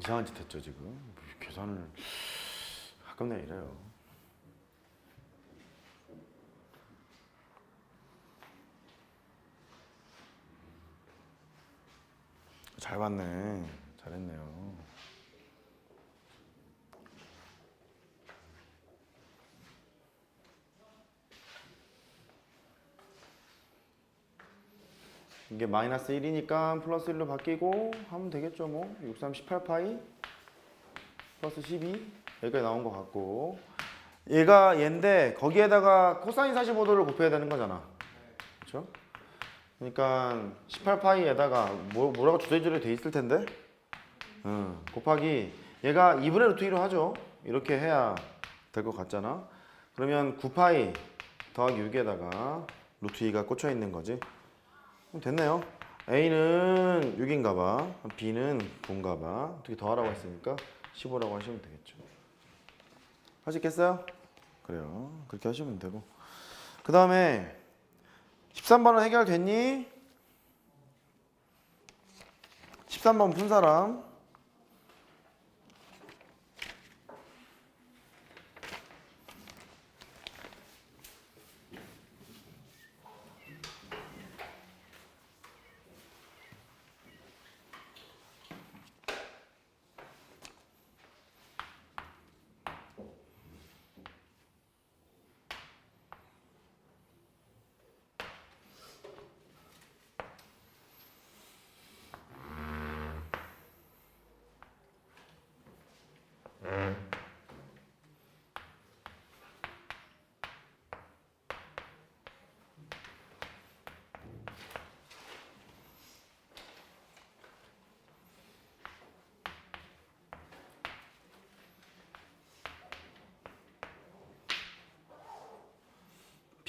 이상한 짓 했죠 지금. 계산을. 가끔 내가 이래요. 잘 봤네. 잘했네요 이게 마이너스 1이니까 플러스 1로 바뀌고 하면 되겠죠 뭐. 6, 3, 18파이 플러스 12 여기까지 나온 것 같고. 얘가 얘인데 거기에다가 코사인 45도를 곱해야 되는 거잖아. 그렇죠? 그러니까 18파이에다가 뭐, 뭐라고 주제지로 돼 있을 텐데? 응, 곱하기. 얘가 2분의 루트 1로 하죠. 이렇게 해야 될 것 같잖아. 그러면 9파이 더하기 6에다가 루트 2가 꽂혀 있는 거지 됐네요. A는 6인가 봐. B는 9인가 봐. 어떻게 더하라고 했으니까 15라고 하시면 되겠죠. 하시겠어요? 그래요. 그렇게 하시면 되고. 그 다음에 13번은 해결됐니? 13번 푼 사람.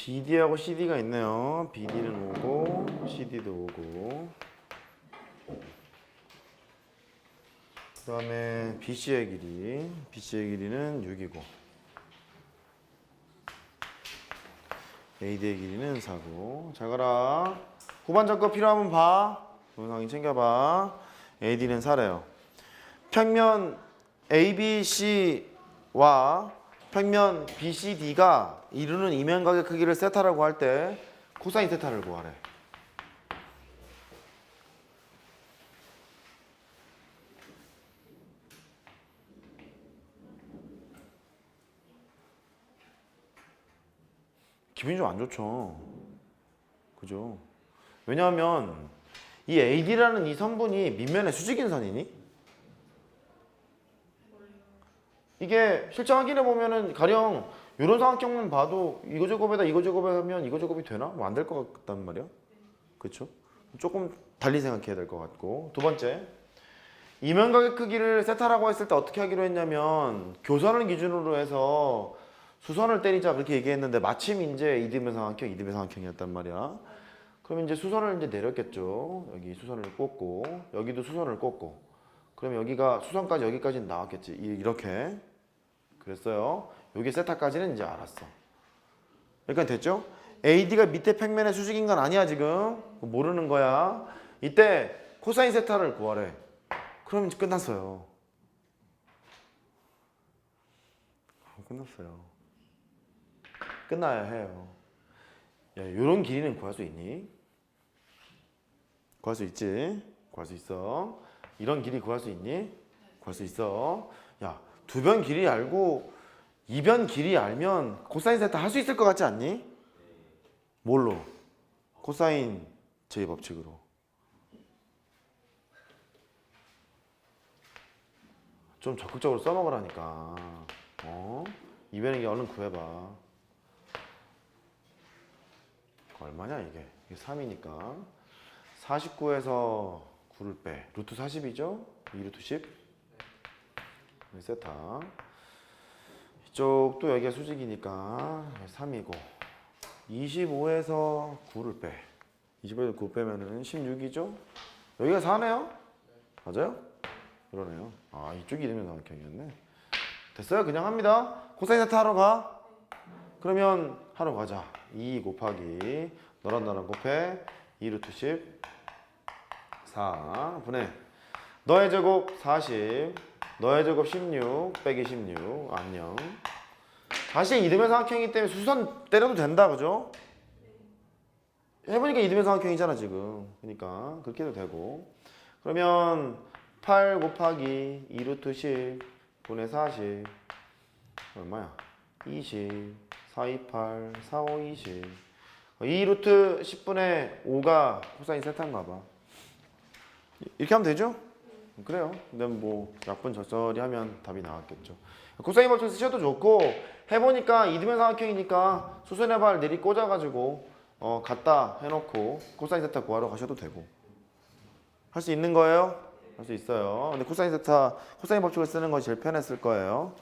BD하고 CD가 있네요. BD는 오고 CD도 오고. 그 다음에 BC의 길이, BC의 길이는 6이고. AD의 길이는 4고. 잘 가라. 후반 작업 필요하면 봐. 동영상 챙겨봐. AD는 4래요. 평면 ABC와 평면 BCD가 이루는 이면각의 크기를 세타라고 할 때 코사인 세타를 구하래. 기분이 좀 안 좋죠. 그죠? 왜냐하면 이 AD라는 이 선분이 밑면의 수직인 선이니? 이게 실제 확인해 보면은 가령 이런 삼각형만 봐도 이거 제곱에다 이거 제곱하면 이거 제곱이 되나? 뭐 안 될 것 같단 말이야. 그렇죠? 조금 달리 생각해야 될 것 같고 두 번째 이면각의 크기를 세타라고 했을 때 어떻게 하기로 했냐면 교선을 기준으로 해서 수선을 때리자 그렇게 얘기했는데 마침 이제 이등변 삼각형 이등변 삼각형이었단 말이야. 그럼 이제 수선을 이제 내렸겠죠. 여기 수선을 꽂고 여기도 수선을 꽂고 그럼 여기가 수선까지 여기까지는 나왔겠지. 이- 이렇게 그랬어요. 여기 세타까지는 이제 알았어. 여기까지 됐죠? AD가 밑에 평면의 수직인 건 아니야 지금 모르는 거야. 이때 코사인 세타를 구하래. 그럼 이제 끝났어요. 끝났어요. 끝나야 해요. 야, 이런 길이는 구할 수 있니? 구할 수 있지? 구할 수 있어. 이런 길이 구할 수 있니? 구할 수 있어. 야, 두변 길이 알고 이변 길이 알면 코사인 세타 할 수 있을 것 같지 않니? 뭘로? 코사인 제 법칙으로. 좀 적극적으로 써먹으라니까. 어? 이변의 게 얼른 구해봐. 얼마냐 이게? 이게 3이니까 49에서 9를 빼. 루트 40이죠? 2루트 10. 네, 세타. 이쪽도 여기가 수직이니까 3이고 25에서 9를 빼. 25에서 9 빼면은 16이죠? 여기가 4네요? 맞아요? 그러네요. 아 이쪽이 이름이 삼각형이었네. 됐어요? 그냥 합니다. 코사인 세타 하러 가. 그러면 하러 가자. 2 곱하기 너랑 나랑 곱해 2 루트 10 4 분의 너의 제곱 40 너의 제곱 16 빼기 16 안녕 사실 이등변 삼각형이기 때문에 수선 때려도 된다 그죠? 해보니까 이등변 삼각형이잖아 지금 그러니까 그렇게 해도 되고 그러면 8 곱하기 2루트 10 분의 40 얼마야? 20 428 45 20 2루트 10분의 5가 코사인 세타인가 봐 이렇게 하면 되죠? 그래요. 근데 뭐 약분 적절히 하면 답이 나왔겠죠. 코사인 법칙 쓰셔도 좋고 해보니까 이등변 삼각형이니까 수선의 발 내리 꽂아가지고 어 갖다 해놓고 코사인 세타 구하러 가셔도 되고 할 수 있는 거예요? 할 수 있어요. 근데 코사인 세타 코사인 법칙을 쓰는 것이 제일 편했을 거예요.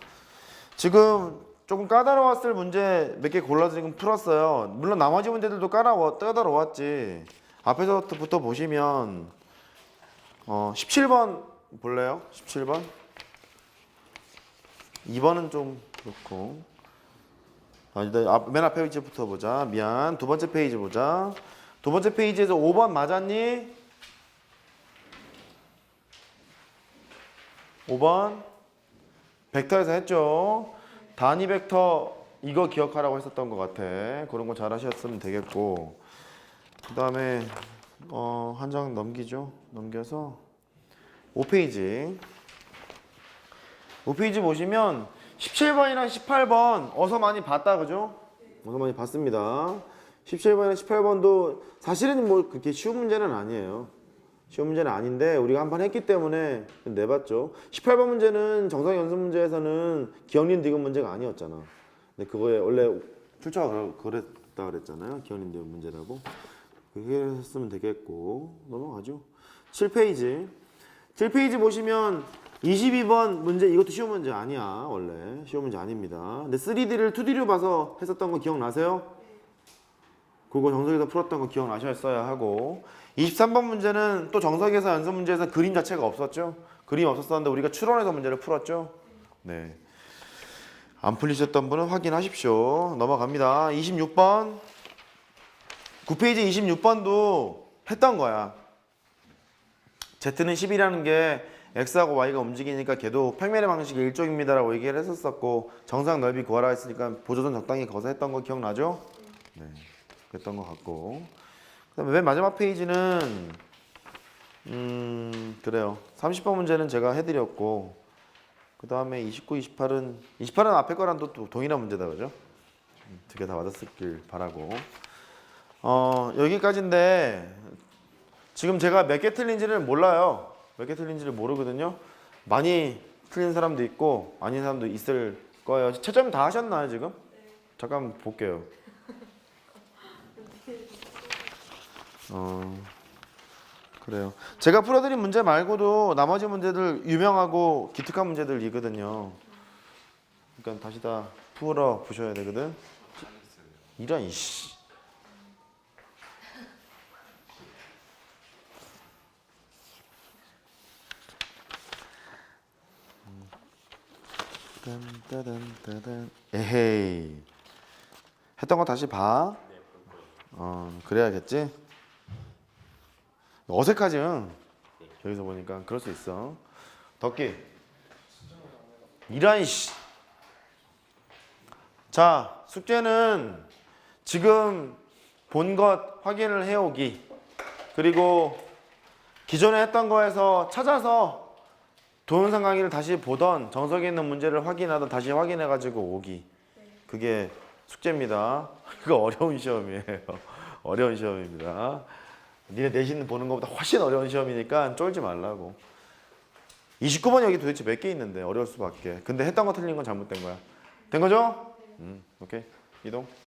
지금 조금 까다로웠을 문제 몇 개 골라서 지금 풀었어요. 물론 나머지 문제들도 까다로웠지. 앞에서부터 보시면 어, 17번 볼래요? 17번. 2번은 좀 그렇고. 아, 일단 앞- 맨 앞에 페이지부터 보자. 미안. 두 번째 페이지 보자. 두 번째 페이지에서 5번 맞았니? 5번. 벡터에서 했죠. 단위 벡터 이거 기억하라고 했었던 것 같아. 그런 거 잘 하셨으면 되겠고. 그 다음에 어, 한 장 넘기죠. 넘겨서 5페이지. 5페이지 보시면 17번이랑 18번 어서 많이 봤다 그죠? 어서 많이 봤습니다. 17번이랑 18번도 사실은 뭐 그렇게 쉬운 문제는 아니에요. 쉬운 문제는 아닌데 우리가 한 번 했기 때문에 내봤죠. 18번 문제는 정상 연습 문제에서는 기억린 디귿 문제가 아니었잖아. 근데 그거에 원래 출처가 그랬다 그랬잖아요. 기억린 디귿 문제라고. 그렇게 했으면 되겠고 넘어가죠. 7페이지. 7페이지 보시면 22번 문제 이것도 쉬운 문제 아니야 원래 쉬운 문제 아닙니다. 근데 3D를 2D로 봐서 했었던 거 기억나세요? 그거 정석에서 풀었던 거 기억나셨어야 하고 23번 문제는 또 정석에서 연습 문제에서 그림 자체가 없었죠. 그림 없었었는데 우리가 추론해서 문제를 풀었죠. 네. 안 풀리셨던 분은 확인하십시오. 넘어갑니다. 26번 9페이지 26번도 했던 거야. Z는 10이라는 게 X하고 Y가 움직이니까 걔도 평면의 방식의 일종입니다라고 얘기를 했었었고 정상 넓이 구하라 했으니까 보조선 적당히 거서 했던 거 기억나죠? 네, 그랬던 것 같고 그다음에 맨 마지막 페이지는 음 그래요 30번 문제는 제가 해드렸고 그 다음에 29, 28은 28은 앞에 거랑 또, 또 동일한 문제다 그죠? 두 개 다 맞았었길 바라고 어 여기까지인데 지금 제가 몇 개 틀린지를 몰라요. 몇 개 틀린지를 모르거든요. 많이 틀린 사람도 있고 아닌 사람도 있을 거예요. 채점 다 하셨나요 지금? 잠깐 볼게요. 어 그래요. 제가 풀어드린 문제 말고도 나머지 문제들 유명하고 기특한 문제들이거든요. 그러니까 다시 다 풀어 보셔야 되거든. 이런 이씨. 딴따단따단. 에헤이 했던 거 다시 봐. 어 그래야겠지. 어색하지? 응? 여기서 보니까 그럴 수 있어. 덕기. 이란 씨. 자 숙제는 지금 본 것 확인을 해오기. 그리고 기존에 했던 거에서 찾아서 동영상 강의를 다시 보던 정석에 있는 문제를 확인하던 다시 확인해 가지고 오기. 그게 숙제입니다. 그거 어려운 시험이에요. 어려운 시험입니다. 니네 내신 보는 것보다 훨씬 어려운 시험이니까 쫄지 말라고. 29번 여기 도대체 몇 개 있는데 어려울 수밖에. 근데 했던 거 틀린 건 잘못된 거야. 된 거죠? 음, 오케이. 이동.